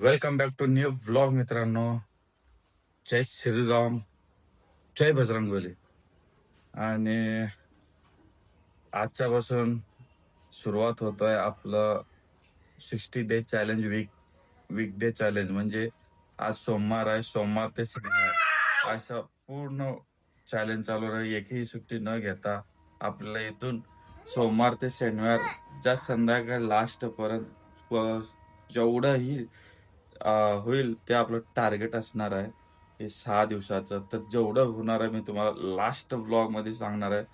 Welcome back to new vlog मित्रांनो. जय श्रीराम जय बजरंगबली आणि आजच्यापासून सुरुवात होत आहे आपलं sixty day challenge week week day challenge म्हणजे आज सोमवार आहे सोमवार ते शनिवार असं पूर्ण चॅलेंज चालू राहील. एकही सुट्टी न घेता आपल्याला इथून सोमवार ते शनिवार ज्या संध्याकाळ लास्ट पर्यंत जेवढंही होईल ते आपलं टार्गेट असणार आहे. हे सहा दिवसाचं. तर जेवढं होणार आहे मी तुम्हाला लास्ट व्लॉगमध्ये सांगणार आहे.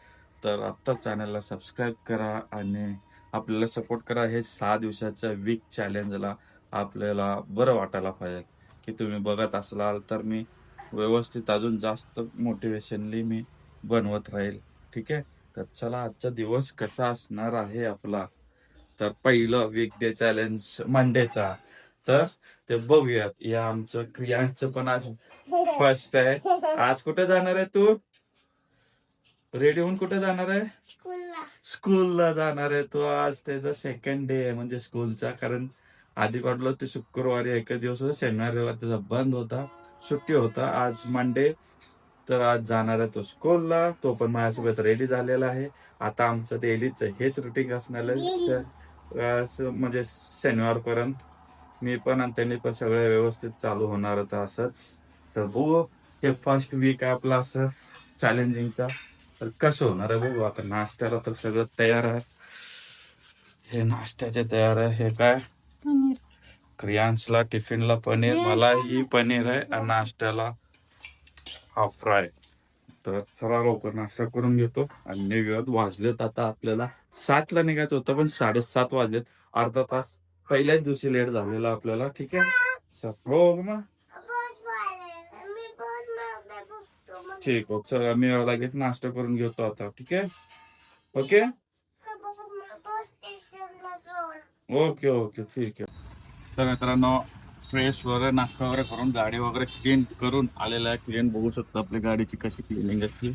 तर आत्ताच चॅनलला सबस्क्राईब करा आणि आपल्याला सपोर्ट करा. हे सहा दिवसाच्या वीक चॅलेंजला आपल्याला बरं वाटायला पाहिजे. की तुम्ही बघत असलाल तर मी व्यवस्थित अजून जास्त मोटिवेशनली मी बनवत राहील. ठीक आहे? तर चला आजचा दिवस कसा असणार आहे आपला? तर पहिलं वीक डे चॅलेंज मंडेचा तर ते बघूयात. या आमचं क्रियांचं पण आज फर्स्ट आहे. आज कुठे जाणार आहे तू? रेडी होऊन कुठे जाणार आहे? स्कूलला. जाणार आहे तो आज. त्याचा सेकंड डे आहे म्हणजे स्कूलचा. कारण आधी वाटलं ते शुक्रवारी एक दिवस होता शनिवार रविवार त्याचा बंद होता. सुट्टी होता. आज मंडे तर आज जाणार आहे तो स्कूलला. तो पण माझ्यासोबत रेडी झालेला आहे. आता आमचं डेलीच हेच रुटीन असणार आहे. म्हणजे शनिवार पर्यंत मी पण आणि त्यांनी पण सगळं व्यवस्थित चालू होणार होतं असंच. तर बघू हे फर्स्ट वीक आहे आपलं असं चॅलेंजिंगचा तर कसं होणार आहे बघू आता नाश्त्याला तर सगळं तयार आहे. हे नाश्त्याचे तयार आहे हे काय? क्रियांशला टिफिनला पनीर मला ही पनीर आहे आणि नाश्त्याला हा फ्राय तर चला लवकर नाश्ता करून घेतो आणि निघत वाजलेत आता आपल्याला. सातला निघायचं होतं पण साडेसात वाजलेत. अर्धा तास पहिल्याच दिवशी लेट झालेला आपल्याला ठीक आहे? चल, हो मग. ठीक आहे चला मी लगेच नाश्ता करून घेतो आता ठीक आहे? ओके? ओके ओके ठीक आहे. तर मित्रांनो फ्रेश वगैरे नाश्ता वगैरे करून गाडी वगैरे क्लीन करून आलेला आहे. क्लीन बघू शकतो आपली गाडीची कशी क्लिनिंग असते.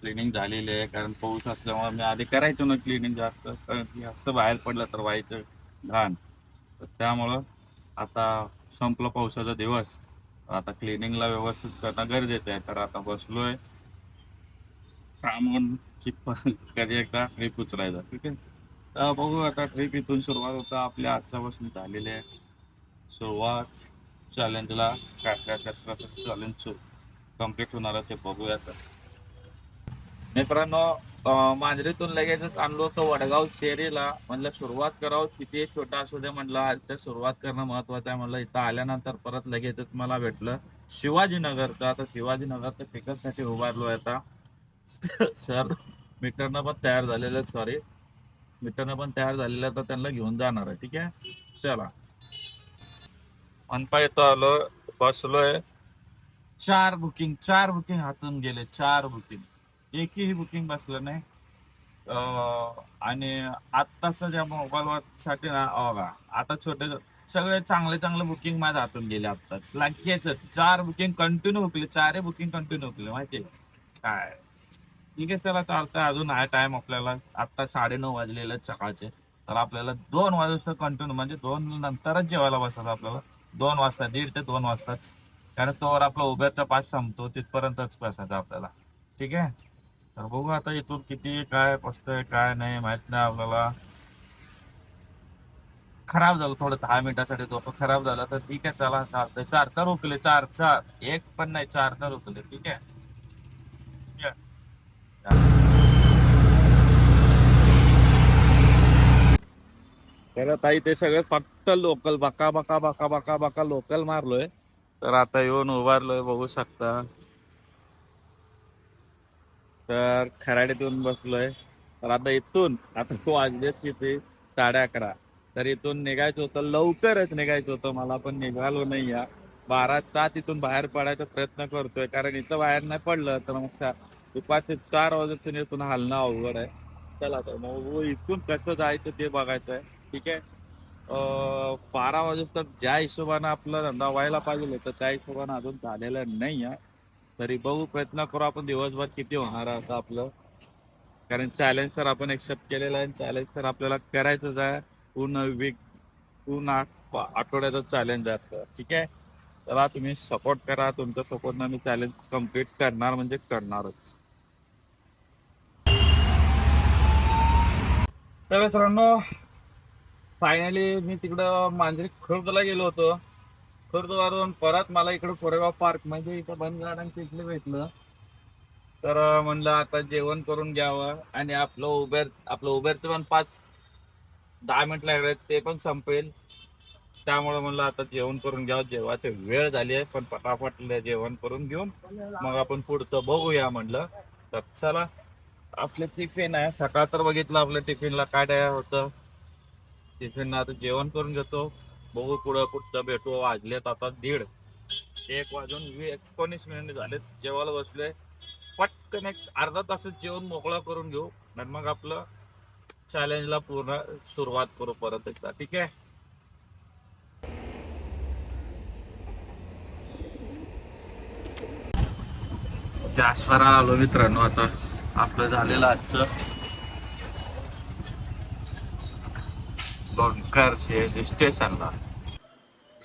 क्लिनिंग झालेली आहे कारण पाऊस असल्यामुळे मी आधी करायचो ना क्लिनिंग जास्त. कारण की जास्त बाहेर पडलं तर व्हायचं घाण. तर त्यामुळं आता संपला पावसाचा दिवस. आता क्लिनिंगला व्यवस्थित करणं गरजेचं आहे. तर आता बसलोय. थांबून की कधी एकदा ट्रिप उचलायचा ठीक आहे? तर बघू आता ट्रिप इथून सुरुवात होता. आपल्या आजच्यापासून झालेली आहे. सुरुवात चॅलेंजला काय काय कसं कसं चॅलेंज कंप्लीट होणार आहे ते बघूया तर मित्रांनो मांजरीतून लगेचच आणलो होतं वडगाव शेरीला. म्हणलं सुरुवात करावं किती छोटा असू दे. म्हणलं आज सुरुवात करणं महत्वाचं आहे. म्हणलं इथं आल्यानंतर परत लगेचच मला भेटलं. शिवाजीनगरचं आता तर पिकअपसाठी उभारलो आता. सर मीटरनं पण तयार झालेलं सॉरी मीटरनं पण तयार झालेलं तर त्यांना घेऊन जाणार आहे ठीक आहे? चला. मनपा येतो आलो बसलोय. चार बुकिंग चार बुकिंग हातून गेले चार बुकिंग. एकही बुकिंग बसलं नाही. आणि आत्ताचा ज्या मोबाईल साठी ना बघा, आता छोटे सगळे चांगले चांगले बुकिंग माझ्या हातून गेले आत्ताच. लागेच चार बुकिंग कंटिन्यू हुकले चारही बुकिंग कंटिन्यू हुकले माहितीये काय? ठीक आहे चला चालतंय. अजून आहे टाइम आपल्याला. आत्ता साडेनऊ वाजलेले सकाळचे. तर आपल्याला दोन वाजता कंटिन्यू म्हणजे दोन नंतरच जेवायला बसायचं आपल्याला. दोन वाजता दीड ते दोन वाजताच. कारण तोवर आपला उबेरचा पास संपतो तिथपर्यंतच बसायचं आपल्याला. ठीक आहे? तर बघू आता इथून किती काय पसतंय काय नाही माहीत नाही आपल्याला. खराब झालं थोडं दहा मिनिटासाठी तो खराब झालं. तर ठीक आहे चला चालतंय. चार चार उकले चार चार एक पण नाही चार चार उकले ठीक आहे? तर ताई ते सगळे फक्त लोकल बका बका बका बका बका लोकल मारलोय. तर आता येऊन उभारलोय बघू शकता. तर खराडीतून बसलोय. तर आता इथून आता तू वाजले किती? साडे अकरा. तर इथून निघायचं होतं लवकरच निघायचं होतं मला पण निघालो नाही या. बारा तास इथून बाहेर पडायचा प्रयत्न करतोय कारण इथं बाहेर नाही पडलं तर मग दुपारचे चार वाजेतून इथून हलणं अवघड आहे. चला तर मग हो, इथून कसं जायचं ते बघायचं आहे ठीक आहे? अं, बारा वाजेतर ज्या हिशोबानं आपला धंदा व्हायला पाहिजे होतं त्या हिशोबानं अजून झालेलं नाही आहे. तरी बघू प्रयत्न करू आपण दिवसभर किती होणार आहे आता आपलं. कारण चॅलेंज तर आपण एक्सेप्ट केलेलं आहे चॅलेंज तर आपल्याला करायचंच आहे. पूर्ण वीक पूर्ण प- आठवड्याचं चॅलेंज आपलं. ठीक आहे? चला तुम्ही सपोर्ट करा. तुमच्या सपोर्टनं मी चॅलेंज कंप्लीट करणार म्हणजे करणारच. तर मित्रांनो फायनली मी तिकडं मांजरी खुर्दला गेलो होतो. खुर्दवरून परत मला इकडं कोरेगाव पार्क म्हणजे इथं बंद गार्डन तिथलं भेटलं. तर म्हणलं आता जेवण करून घ्यावं आणि आपलं उबेर आपलं उबेरचं पण पाच दहा मिनिट लागले ते पण संपेल. त्यामुळे म्हणलं आता जेवण करून घ्यावं. जेवायची वेळ झाली आहे पण पटापट जेवण करून घेऊन मग आपण पुढचं बघूया म्हणलं. तर चला आपलं टिफिन आहे. सकाळ तर बघितलं आपल्या टिफिनला काय काय होतं. टिफिन आता जेवण करून घेतो. बघू पुढं पुढचं भेटू. वाजलेत आता दीड. एक वाजून वी- एकोणीस मिनिट झालेत. जेवायला बसले पटकन एक अर्धा तासात जेवण मोकळं करून घेऊ. आणि मग आपलं चॅलेंजला पूर्ण सुरुवात करू परत एकदा. ठीक आहे? जास्वरा आलो मित्रांनो आता. आपलं झालेलं आजचं. बंकर स्टेशनला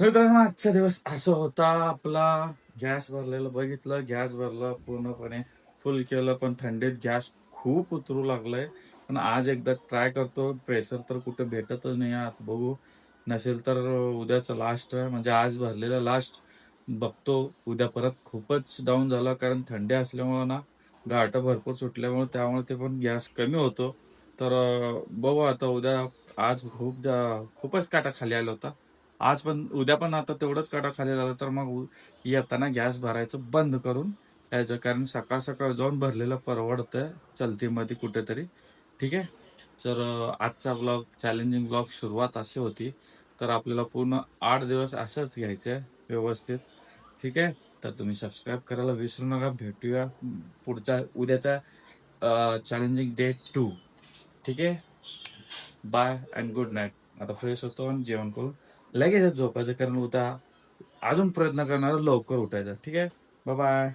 मित्रांनो आजचा दिवस असं होता. आपला गॅस भरलेलं बघितलं. गॅस भरलं पूर्णपणे फुल केलं पण थंडीत गॅस खूप उतरू लागलाय. पण आज एकदा ट्राय करतो. प्रेशर तर कुठे भेटतच नाही आज बघू. नसेल तर उद्याचं लास्ट आहे म्हणजे आज भरलेलं लास्ट बघतो. उद्या परत खूपच डाऊन झाला. कारण थंडी असल्यामुळं ना घाट भरपूर सुटल्यामुळे त्यामुळे ते पण गॅस कमी होतो. तर बघू आता उद्या. आज खूप जा- खूपच काटा खाली आला होता. आज पण उद्या पण आता तेवढंच काटा खाली झाला तर मग येताना गॅस भरायचं बंद करून यायचं कारण सकाळ सकाळ जाऊन भरलेलं परवडतंय चलतीमध्ये कुठेतरी. ठीक आहे? तर आजचा ब्लॉग चॅलेंजिंग ब्लॉग सुरुवात अशी होती. तर आपल्याला पूर्ण आठ दिवस असंच घ्यायचं आहे व्यवस्थित. ठीक आहे? तर तुम्ही सबस्क्राईब करायला विसरू नका. भेटूया पुढच्या उद्याचा चॅलेंजिंग डे टू ठीक आहे? बाय अँड गुड नाईट आता फ्रेश होतो आणि जेवण करून लगेच झोपायचं कारण उद्या अजून प्रयत्न करणार लवकर उठायचा. ठीक आहे? बाय